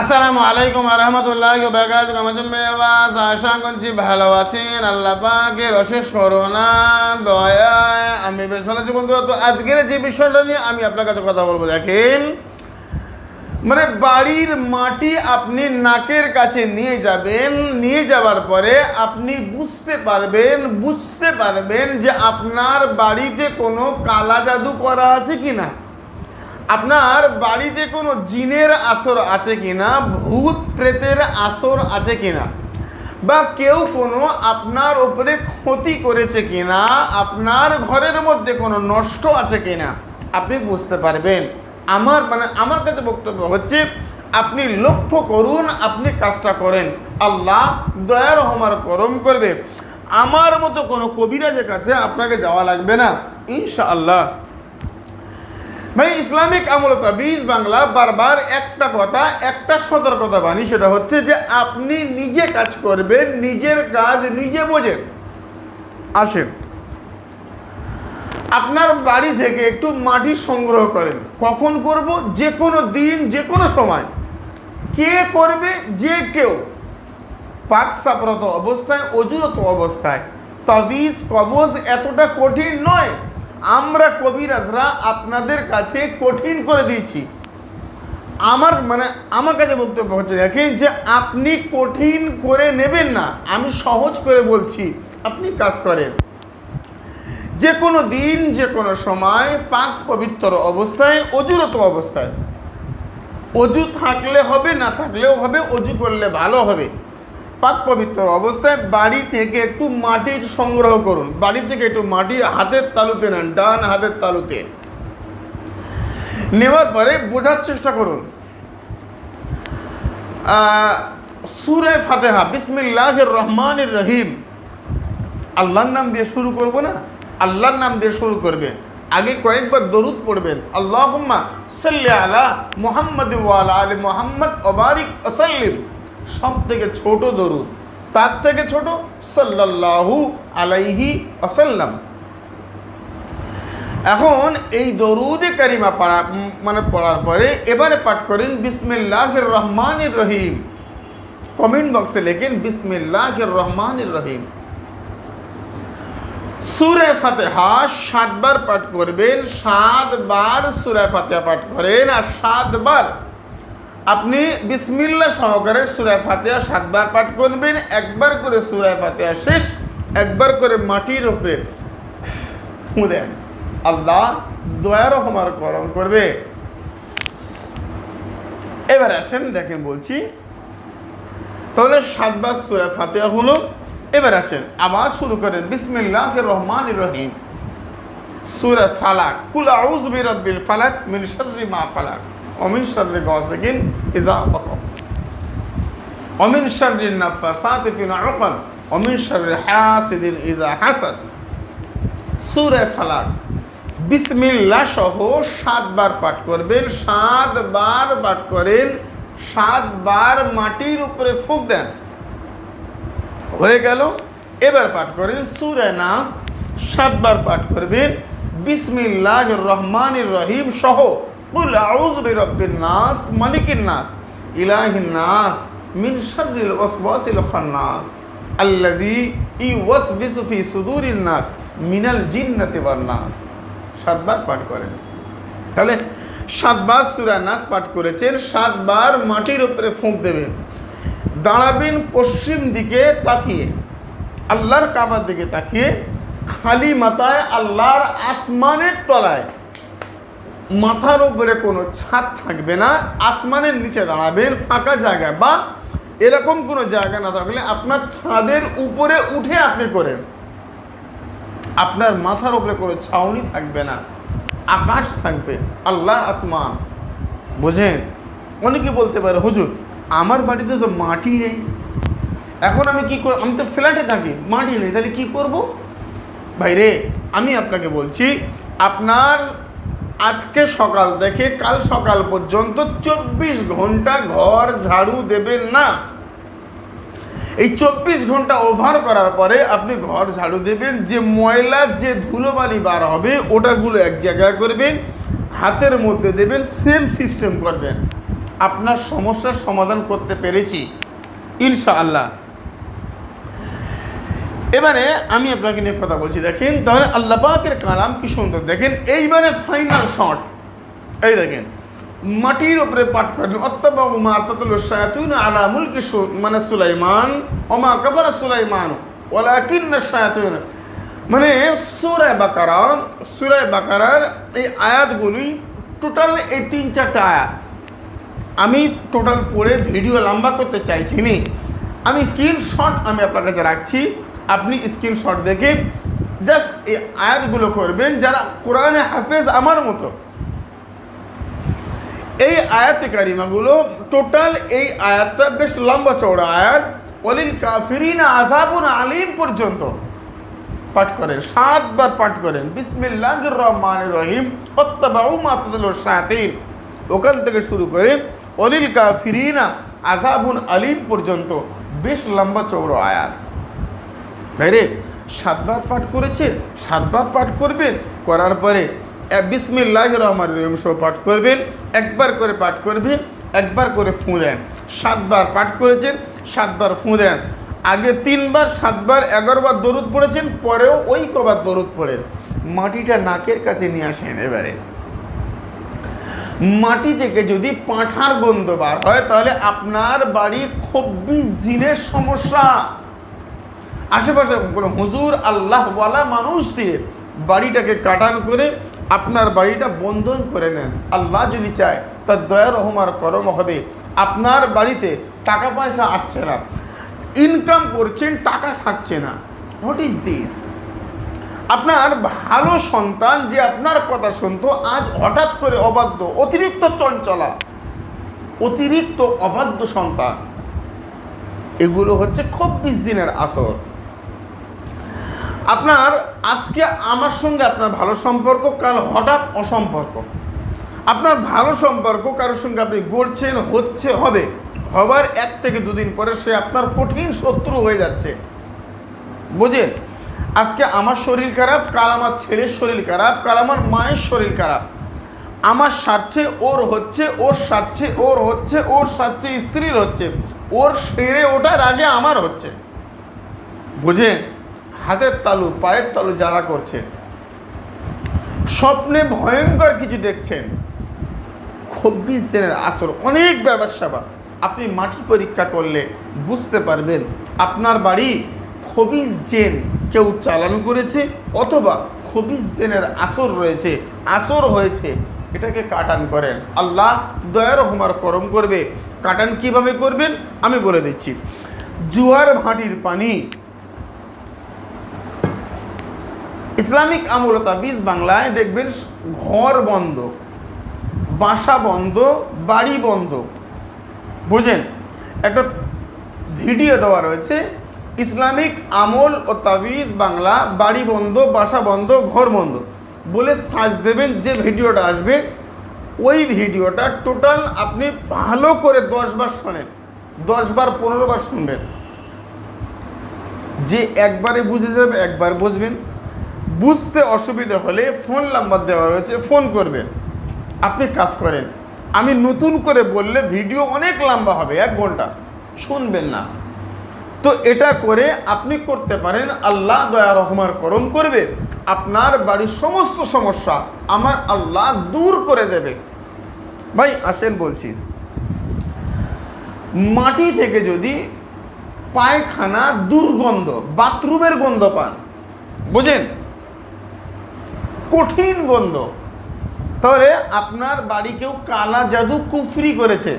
আসসালামু আলাইকুম রহমতুল্লাহ বাগাজ আশা করছি ভালো আছেন। আল্লাহ পাকের অশেষ করোনা দয়ায় আমি বেশ ভালো আছি। বন্ধুরা, তো আজকের যে বিষয়টা নিয়ে আমি আপনার কাছে কথা বলব, দেখেন মানে বাড়ির মাটি আপনি নাকের কাছে নিয়ে যাবেন, নিয়ে যাওয়ার পরে আপনি বুঝতে পারবেন বুঝতে পারবেন যে আপনার বাড়িতে কোনো কালা জাদু করা আছে কি না আপনার বাড়িতে কোনো জিনের আসর আছে কিনা? ভূত প্রেতের আসর আছে কিনা? বা কেউ কোনো আপনার ওপরে ক্ষতি করেছে কিনা? আপনার ঘরের মধ্যে কোনো নষ্ট আছে কিনা? আপনি বুঝতে পারবেন। আমার মানে আমার কাছে বক্তব্য হচ্ছে, আপনি লক্ষ্য করুন, আপনি কাজটা করেন। আল্লাহ দয়া রহমার করম করবে। আমার মতো কোনো কবিরাজের কাছে আপনাকে যাওয়া লাগবে না। ইনশাআল্লাহ। ভাই, ইসলামিক আমল তাবিজ, বাংলা বারবার একটা কথা, একটা সতর্কতা বাণী, সেটা হচ্ছে যে আপনি নিজে কাজ করবেন, নিজের কাজ নিজে বোঝেন। আসেন। আপনার বাড়ি থেকে একটু মাটি সংগ্রহ করেন। কখন করব? যে কোনো দিন, যে কোনো সময়। কে করবে? যে কেউ। পাক সাপরত অবস্থায়, অজুরত অবস্থায়। তাবিজ, কবজ এতটা কঠিন নয়। আমরা কবিরাজরা আপনাদের কাছে কঠিন করে দিয়েছি। আমার মানে আমার কাছে বক্তব্য হচ্ছে, দেখেন যে আপনি কঠিন করে নেবেন না। আমি সহজ করে বলছি, আপনি কাজ করেন। যে কোনো দিন, যে কোনো সময়, পাক পবিত্র অবস্থায় অজুরত অবস্থায়। অজু থাকলে হবে, না থাকলেও হবে অজু করলে ভালো হবে। পাক পবিত্র অবস্থায় বাড়ি থেকে একটু মাটির সংগ্রহ করুন। বাড়ি থেকে একটু মাটি হাতের তালুতে নেন, ডান হাতের তালুতে। নেওয়ার পরে বোঝার চেষ্টা করুন। সুরে ফাতেহা বিসমিল্লাহ রহমান রহিম। আল্লাহর নাম দিয়ে শুরু করব না? আল্লাহর নাম দিয়ে শুরু করবেন। আগে কয়েকবার দরুদ পড়বেন। আল্লাহুম্মা সাল্লি আলা মুহাম্মদ ওয়ালা আলি মুহাম্মদ ওবারিক ওসাল্লিম সব থেকে ছোট দরুদ। তার থেকে ছোট সাল্লাল্লাহু আলাইহি ওসাল্লাম এখন এই দরুদে কারিমা পড়া মানে পড়ার পরে এবারে পাঠ করেন বিসমিল্লাহির রহমানির রহিম। কমেন্ট বক্সে লেখেন বিসমিল্লাহির রহমানির রহিম। সুরে ফাতেহা সাতবার পাঠ করবেন, সাতবার সুরে ফাতেহা পাঠ করেন আর সাতবার আপনি বিসমিল্লা সহকারে সুরায় ফাতেহা সাতবার পাঠ করবেন, একবার করে সুরায় ফাতেহা শেষ, একবার করে মাটির উপরে ফু দেন আল্লাহ দয়া রহমার করম করবে। এবার আসেন, দেখেন বলছি। তাহলে সাতবার সুরা ফাতেহা হলো। এবার আসেন আবার শুরু করেন। বিসমিল্লাহ রহমান রহিম। সুরা ফালাক। কুল আউজ বিরব্বিল ফালাক মিন মা ফালাক। অমিন শাররি গাসিকিন ইযা ওয়াকাব অমিন শাররি নাফাসাতি ফিল উকাদ অমিন শাররি হাসিদিন ইযা হাসাদ সুরা ফালাক বিসমিল্লাহ সহ সাতবার পাঠ করবেন, সাতবার পাঠ করেন, সাতবার মাটির উপরে ফুঁক দেন। হয়ে গেল। এবার পাঠ করেন সুরে নাস, সাতবার পাঠ করবেন বিসমিল্লাহ রহমানির রহিম সহ। কুল আউযু বিরাব্বিন নাস, মালিকিন নাস, ইলাহিন নাস, মিন শাররিল ওয়াসওয়াসিল খান্নাস, আল্লাযী ইউওয়াসবিসু ফি সুদুরিন নাস, মিনাল জিন্নাতি ওয়ান নাস। সাতবার পাঠ করেন। তাহলে সাতবার সূরা নাস পাঠ করেছেন, সাতবার মাটির উপরে ফুঁক দেবেন। দাঁড়াবেন পশ্চিম দিকে তাকিয়ে, আল্লাহর কাবার দিকে তাকিয়ে, খালি মাথায় আল্লাহর আসমানের তলায় মাথার উপরে কোনো ছাদ থাকবে না, আসমানের নিচে দাঁড়াবেন ফাঁকা জায়গায় বা এরকম কোনো জায়গা না থাকলে আপনার ছাদের উপরে উঠে আপনি করেন। আপনার মাথার উপরে কোনো ছাউনি থাকবে না, আকাশ থাকবে, আল্লাহর আসমান। বোঝেন? অনেকে বলতে পারে, হুজুর, আমার বাড়িতে তো মাটি নেই। এখন আমি কি করব আমি তো ফ্ল্যাটে থাকি, মাটি নেই, তাহলে কি করব? ভাইরে, আমি আপনাকে বলছি, আপনার আজকে সকাল থেকে কাল সকাল পর্যন্ত চব্বিশ ঘণ্টা ঘর ঝাড়ু দেবেন না। এই চব্বিশ ঘণ্টা ওভার করার পরে আপনি ঘর ঝাড়ু দেবেন, যে ময়লা, যে ধুলোবালি বার হবে, ওটাগুলো এক জায়গায় করবেন, হাতের মধ্যে দেবেন সেম সিস্টেম করবেন। আপনার সমস্যার সমাধান করতে পেরেছি। ইনশাআল্লাহ। এবারে আমি আপনাকে নিয়ে কথা বলছি, দেখেন, তাহলে আল্লাহ পাকের কালাম কি সুন্দর, দেখেন, এইবারে ফাইনাল শট এই দেখেন, মাটির উপরে পাঠ করেন অত্তাবাবু মা তাতুল শায়াতুন আলা সু- মানে সুলাইমান ওমা কাবারা সুলাইমান ওয়ালাকিন শায়াতুন। মানে সূরা বাকারা, সূরা বাকারার এই আয়াতগুলি টোটাল এই তিন চারটা আয়াত। আমি টোটাল পড়ে ভিডিও লম্বা করতে চাইছি নি। আমি স্ক্রিনশট আমি আপনার কাছে রাখছি। আপনি স্ক্রিনশট দেখে জাস্ট এই আয়াতগুলো করবেন যারা কোরআনে হাফেজ আমার মতো। এই আয়াতে কারিমাগুলো টোটাল এই আয়াতটা বেশ লম্বা চওড়া আয়াত। অলিল কাফিরিনা আজাবুন আলিম পর্যন্ত পাঠ করেন, সাতবার পাঠ করেন। বিসমিল্লাহির রহমানির রহিম অত্তাবাউ মাতাদুল শায়াতিন। ওখান থেকে শুরু করে অলিল কাফিরিনা আজাবুন আলিম পর্যন্ত বেশ লম্বা চৌড়ো আয়াত। ভাই রে, সাতবার পাঠ করেছেন সাতবার পাঠ করবেন, করার পরে বিসমিল্লাহ রহমান রহিম সহ পাঠ করবেন, একবার করে পাঠ করবেন, একবার করে ফুঁ দেন। সাতবার পাঠ করেছেন, সাতবার ফুঁ দেন। আগে তিনবার, সাতবার, এগারোবার দরুদ পড়েছেন, পরেও ওই কবার দরুদ পড়েন। মাটিটা নাকের কাছে নিয়ে আসেন এবারে। মাটি থেকে যদি পাঁঠার গন্ধ বার হয়, তাহলে আপনার বাড়ি খব্বিশ দিনের সমস্যা। আশেপাশে কোনো হুজুর আল্লাহওয়ালা মানুষ দিয়ে বাড়িটাকে কাটান করে আপনার বাড়িটা বন্ধন করে নেন। আল্লাহ যদি চায়, তার দয়া রহমার করম হবে। আপনার বাড়িতে টাকা পয়সা আসছে না। ইনকাম করছেন, টাকা থাকছে না। হোয়াট ইজ দিস আপনার ভালো সন্তান যে আপনার কথা শুনতো, আজ হঠাৎ করে অবাধ্য, অতিরিক্ত চঞ্চলা, অতিরিক্ত অবাধ্য সন্তান। এগুলো হচ্ছে চব্বিশ দিনের আসর। আপনার, আজকে আমার সঙ্গে আপনার ভালো সম্পর্ক, কাল হঠাৎ অসম্পর্ক। আপনার ভালো সম্পর্ক কারোর সঙ্গে আপনি গড়ছেন, হচ্ছে, হবে, হবার এক থেকে দুদিন পরে সে আপনার কঠিন শত্রু হয়ে যাচ্ছে। বুঝেন? আজকে আমার শরীর খারাপ, কাল আমার ছেলের শরীর খারাপ, কাল আমার মায়ের শরীর খারাপ। আমার স্বার্থে ওর হচ্ছে, ওর স্বার্থে ওর হচ্ছে, ওর স্বার্থে স্ত্রীর হচ্ছে, ওর সেরে ওঠার আগে আমার হচ্ছে। বুঝেন? হাতের তালু, পায়ের তালু যারা করছে স্বপ্নে ভয়ঙ্কর কিছু দেখছেন, চব্বিশ দিনের আসর, অনেক ব্যবসা আপনি মাটি পরীক্ষা করলে বুঝতে পারবেন, আপনার বাড়ি খবিজ জেন কেউ চালান করেছে অথবা খবিজ জেনের আসর রয়েছে, আসর হয়েছে, এটাকে কাটান করেন। আল্লাহ দয়া রহমার করম করবে। কাটান কীভাবে করবেন? আমি বলে দিচ্ছি। জুয়ার ভাটির পানি ইসলামিক আমল তাবিজ বাংলায় দেখবেন ঘর বন্ধ, বাসা বন্ধ, বাড়ি বন্ধ। বুঝেন? একটা ভিডিও দেওয়া রয়েছে, ইসলামিক আমল ও তাবিজ বাংলা, বাড়ি বন্ধ, বাসা বন্ধ, ঘর বন্ধ। বলে সার্চ দেবেন, যে ভিডিওটা আসবে, ওই ভিডিওটা টোটাল আপনি ভালো করে দশবার শোনেন দশবার পনেরো বার শুনবেন। যে একবারে বুঝে যাবে, একবার বুঝবেন। বুঝতে অসুবিধা হলে ফোন নাম্বার দেওয়া রয়েছে ফোন করবেন। আপনি কাজ করেন, আমি নতুন করে বললে ভিডিও অনেক লম্বা হবে, এক ঘণ্টা। শুনবেন না। তো এটা করে আপনি করতে পারেন, আল্লাহ দয়া রহমার করম করবে। আপনার বাড়ির সমস্ত সমস্যা আমার আল্লাহ দূর করে দেবে। ভাই, আসেন বলছি। মাটি থেকে যদি পায়খানা দুর্গন্ধ বাথরুমের গন্ধ পান, বুঝেন? কঠিন গন্ধ। তাহলে আপনার বাড়ি কেউ কালা জাদু কুফরি করেছে।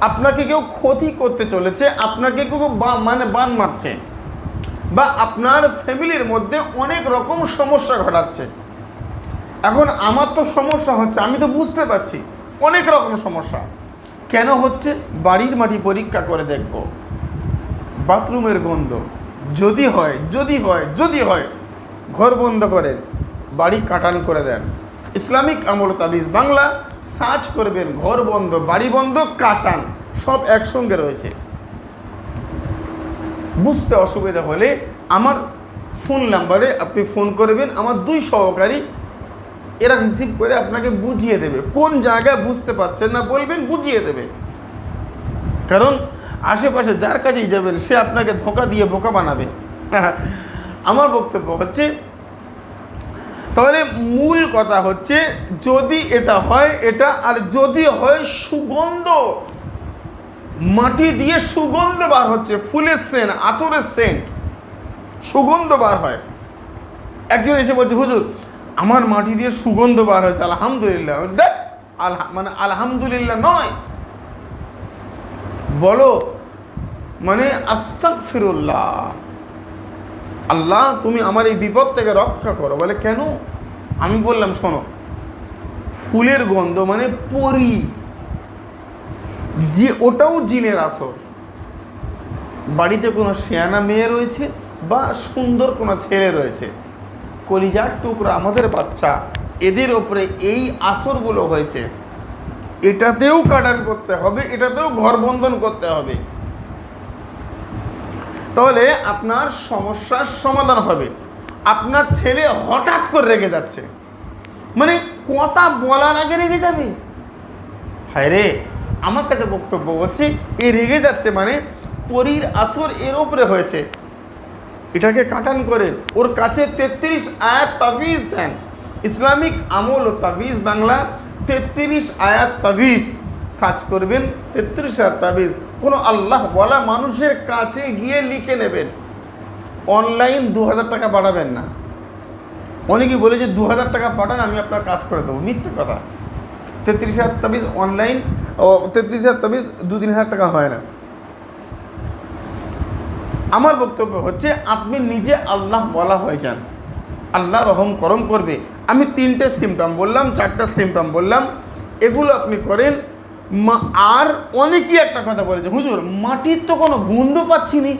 আপনাকে কেউ ক্ষতি করতে চলেছে, আপনাকে কেউ মানে বান মারছে। বা আপনার ফ্যামিলির মধ্যে অনেক রকম সমস্যা ঘটাচ্ছে। এখন আমার তো সমস্যা হচ্ছে, আমি তো বুঝতে পারছি, অনেক রকম সমস্যা। কেন হচ্ছে? বাড়ির মাটি পরীক্ষা করে দেখব। বাথরুমের গন্ধ, যদি হয় যদি হয় যদি হয়, ঘর বন্ধ করেন। বাড়ি কাটান করে দেন। ইসলামিক আমল তাবিজ বাংলা, সার্চ করবেন, ঘর বন্ধ, বাড়ি বন্ধ, কাটান, সব একসঙ্গে রয়েছে। বুঝতে অসুবিধা হলে আমার ফোন নাম্বারে আপনি ফোন করবেন, আমার দুই সহকারী, এরা রিসিভ করে আপনাকে বুঝিয়ে দেবে। কোন জায়গায় বুঝতে পারছেন না বলবেন, বুঝিয়ে দেবে। কারণ আশেপাশে যার কাছেই যাবেন, সে আপনাকে ধোকা দিয়ে বোকা বানাবে। আমার বক্তব্য হচ্ছে তাহলে মূল কথা হচ্ছে যদি এটা হয় এটা, আর যদি হয় সুগন্ধ। মাটি দিয়ে সুগন্ধ বার হচ্ছে, ফুলের সেন্ট, আতরের সেন্ট। সুগন্ধ বার হয়। একজন এসে বলছে, হুজুর, আমার মাটি দিয়ে সুগন্ধ বার হয়েছে, আলহামদুলিল্লাহ। দেখ, আলহা মানে আলহামদুলিল্লাহ নয়। বলো মানে আস্তাক ফিরুল্লাহ আল্লাহ, তুমি আমার এই বিপদ থেকে রক্ষা করো। বলে, কেন? আমি বললাম, শোনো, ফুলের গন্ধ মানে পরি। যে ওটাও জিনের আসর। বাড়িতে কোনো শেয়ানা মেয়ে রয়েছে বা সুন্দর কোনো ছেলে রয়েছে। কলিজার টুকরা আমাদের বাচ্চা, এদের ওপরে এই আসরগুলো হয়েছে। এটাতেও কাটান করতে হবে, এটাতেও ঘর বন্ধন করতে হবে। তাহলে আপনার সমস্যার সমাধান হবে। আপনার ছেলে হঠাৎ করে রেগে যাচ্ছে। মানে কথা বলার আগে রেগে যাবে। হায় রে, আমার কাছে বক্তব্য হচ্ছে এ রেগে যাচ্ছে মানে পরীর আসর এর ওপরে হয়েছে। এটাকে কাটান করে, ওর কাছে তেত্রিশ আয়াত তাবিজ দেন। ইসলামিক আমল ও তাবিজ বাংলা, তেত্রিশ আয়াত তাবিজ। সার্চ করবেন, তেত্রিশ আয়াত তাবিজ। কোনো আল্লাহ বলা মানুষের কাছে গিয়ে লিখে নেবেন। অনলাইন দু হাজার টাকা বাড়াবেন না। অনেকেই বলে যে দু হাজার টাকা পাঠান, আমি আপনার কাজ করে দেবো। মিথ্যে কথা। তেত্রিশ হাজার তাবিজ অনলাইন তেত্রিশ হাজার তাবিজ দু তিন হাজার টাকা হয় না। আমার বক্তব্য হচ্ছে, আপনি নিজে আল্লাহ বলা হয়ে যান। আল্লাহ রহম করম করবে। আমি তিনটে সিমটম বললাম, চারটা সিমটম বললাম। এগুলো আপনি করেন মা, আর অনেকেই একটা কথা বলেছে, হুজুর, মাটির তো কোনো গন্ধ পাচ্ছি নি।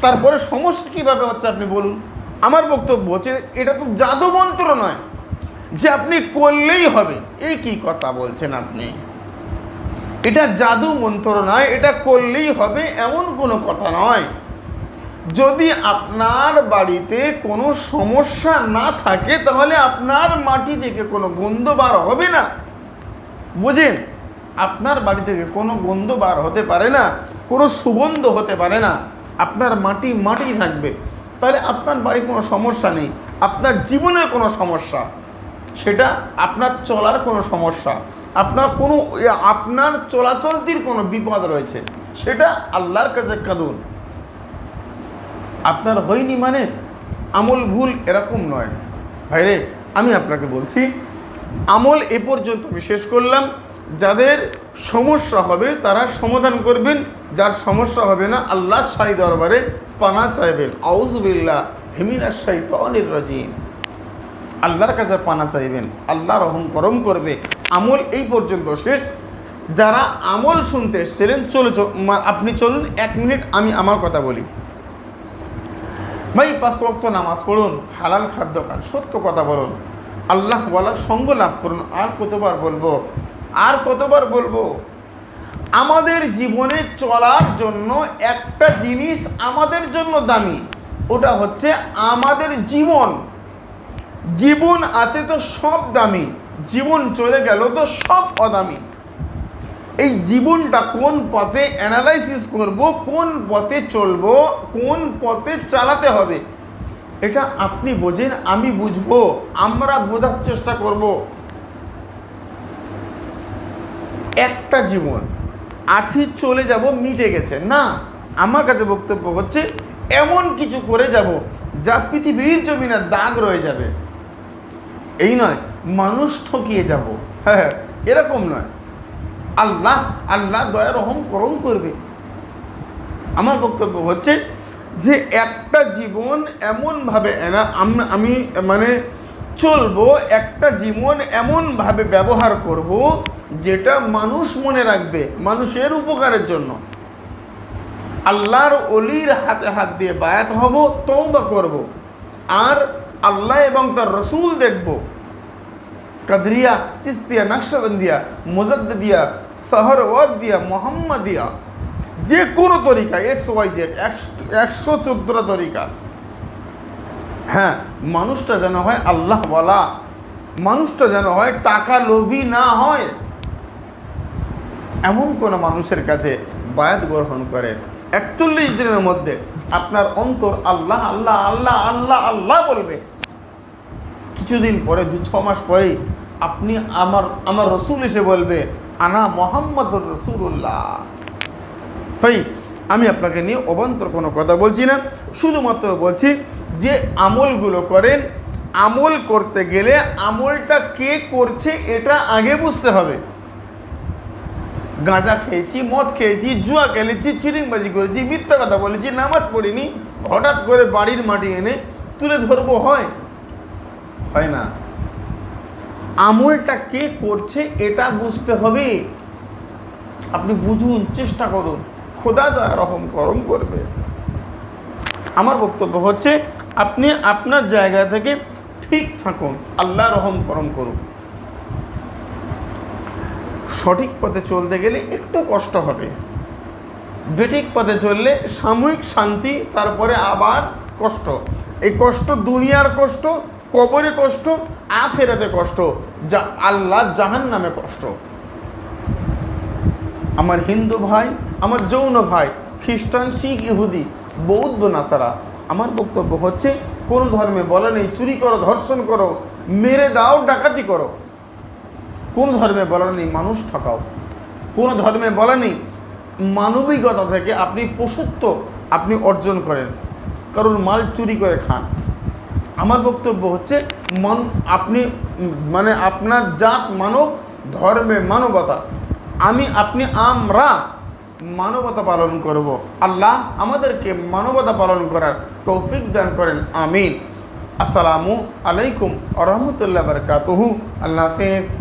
তারপরে সমস্যা কীভাবে হচ্ছে আপনি বলুন? আমার বক্তব্য হচ্ছে, এটা তো জাদু মন্ত্র নয়, যে আপনি করলেই হবে। এই কি কথা বলছেন আপনি? এটা জাদু মন্ত্র নয়, এটা করলেই হবে এমন কোনো কথা নয়। যদি আপনার বাড়িতে কোনো সমস্যা না থাকে, তাহলে আপনার মাটি থেকে কোনো গন্ধ বার হবে না। বুঝেন? আপনার বাড়ি থেকে কোনো গন্ধ বার হতে পারে না, কোনো সুগন্ধ হতে পারে না। আপনার মাটি মাটি থাকবে। তাহলে আপনার বাড়ি কোনো সমস্যা নেই। আপনার জীবনের কোনো সমস্যা। সেটা আপনার চলার কোনো সমস্যা। আপনার কোনো আপনার চলাচলতির কোনো বিপদ রয়েছে। সেটা আল্লাহর কাছে কাঁদুন। আপনার হয়নি মানে আমল ভুল এরকম নয়। ভাইরে, আমি আপনাকে বলছি, আমল এ পর্যন্ত আমি শেষ করলাম। যাদের সমস্যা হবে, তারা সমাধান করবেন। যার সমস্যা হবে না, আল্লাহ শাহী দরবারে পানা চাইবেন। আউজবিল্লা হেমিনা শাহিত অনির রাজিম। আল্লাহর কাছে পানা চাইবেন। আল্লাহ রহম করম করবে। আমল এই পর্যন্ত শেষ। যারা আমল শুনতে এসেছিলেন, চলে আপনি চলুন, এক মিনিট আমি আমার কথা বলি। ভাই, পাঁচ ওয়াক্ত নামাজ পড়ুন, হালাল খাদ্য খান, সত্য কথা বলুন। আল্লাহ বলার সঙ্গ লাভ করুন। আর কতবার বলব আর কতবার বলব? আমাদের জীবনে চলার জন্য একটা জিনিস আমাদের জন্য দামি, ওটা হচ্ছে আমাদের জীবন। জীবন আছে তো সব দামি, জীবন চলে গেল তো সব অদামি। এই জীবনটা কোন পথে অ্যানালাইসিস করব, কোন পথে চলবো, কোন পথে চালাতে হবে, এটা আপনি বোঝেন, আমি বুঝব, আমরা বোঝার চেষ্টা করব। একটা জীবন। আছি, চলে যাব, মিটে গেছে। না, আমার কাছে বক্তব্য হচ্ছে, এমন কিছু করে যাব যা পৃথিবীর জমিনে দাগ রয়ে যাবে। এই নয়, মানুষ ঠকিয়ে যাব। হ্যাঁ এরকম নয়। আল্লাহ আল্লাহ দয়া রহম করম করবে। আমার বক্তব্য হচ্ছে যে একটা জীবন এমনভাবে এনা- আমি মানে চলবো, একটা জীবন এমনভাবে ব্যবহার করব যেটা মানুষ মনে রাখবে মানুষের উপকারের জন্য। আল্লাহর অলির হাতে হাত দিয়ে বায়াত হব, তওবা করব। আর আল্লাহ এবং তার রসুল দেখব। কাদরিয়া, চিস্তিয়া, নকশবন্দিয়া মুজদ্দিয়া সহরওয়ার্দিয়া মোহাম্মদিয়া। যে কোনো তরিকা এক্স ওয়াই জেড একশো চোদ্দোটা তরিকা। হ্যাঁ মানুষটা যেন হয় আল্লাহ বলা মানুষটা যেন হয় টাকা লোভী না হয়। এমন কোনো মানুষের কাছে বায়াত গ্রহণ করেন একচল্লিশ দিনের মধ্যে আপনার অন্তর আল্লাহ আল্লাহ আল্লাহ আল্লাহ আল্লাহ বলবে। কিছুদিন পরে, দু, ছ মাস পরেই আপনি আমার আমার রসুল এসে বলবে, আনা মোহাম্মদ রসুল্লাহ ভাই, আমি আপনাকে নিয়ে অবান্তর কোনো কথা বলছি না। শুধুমাত্র বলছি যে আমলগুলো করেন, আমল করতে গেলে আমলটা কে করছে এটা আগে বুঝতে হবে। গাঁজা খেয়েছি, মদ খেয়েছি, জুয়া খেলেছি চিরিংবাজি করেছি, মিথ্যা কথা বলেছি, নামাজ পড়িনি, হঠাৎ করে বাড়ির মাটি এনে তুলে ধরবো হয়? হয় না। আমলটা কে করছে এটা বুঝতে হবে। আপনি বুঝুন, চেষ্টা করুন। খোদা দয়া রহম করম করবে। আমার বক্তব্য হচ্ছে, আপনি আপনার জায়গা থেকে ঠিক থাকুন। আল্লাহ রহম করম করুন সঠিক পথে চলতে গেলে একটু কষ্ট হবে। বেঠিক পথে চললে সাময়িক শান্তি, তারপরে আবার কষ্ট। এই কষ্ট দুনিয়ার কষ্ট, কবরে কষ্ট, আখেরাতে কষ্ট, যা আল্লাহ জাহান নামে কষ্ট। আমার হিন্দু ভাই, আমার যৌন ভাই, খ্রিস্টান, শিখ, ইহুদি, বৌদ্ধ, নাসারা, আমার বক্তব্য হচ্ছে, কোন ধর্মে বলা নেই, চুরি করো, ধর্ষণ করো, মেরে দাও, ডাকাতি করো। কোন ধর্মে বলা নেই মানুষ ঠকাও? কোন ধর্মে বলা নেই মানবিকতা থেকে আপনি পশুত্ব আপনি অর্জন করেন? কারণ মাল চুরি করে খান। আমার বক্তব্য হচ্ছে, মন আপনি মানে আপনার জাত মানব, ধর্মে মানবতা। আমি, আপনি, আমরা মানবতা পালন করব। আল্লাহ আমাদেরকে মানবতা পালন করার তৌফিক দান করেন। আমিন। আসসালামু আলাইকুম আ রহমতুল্লাহ বরকাতহু। আল্লাহ হাফেজ।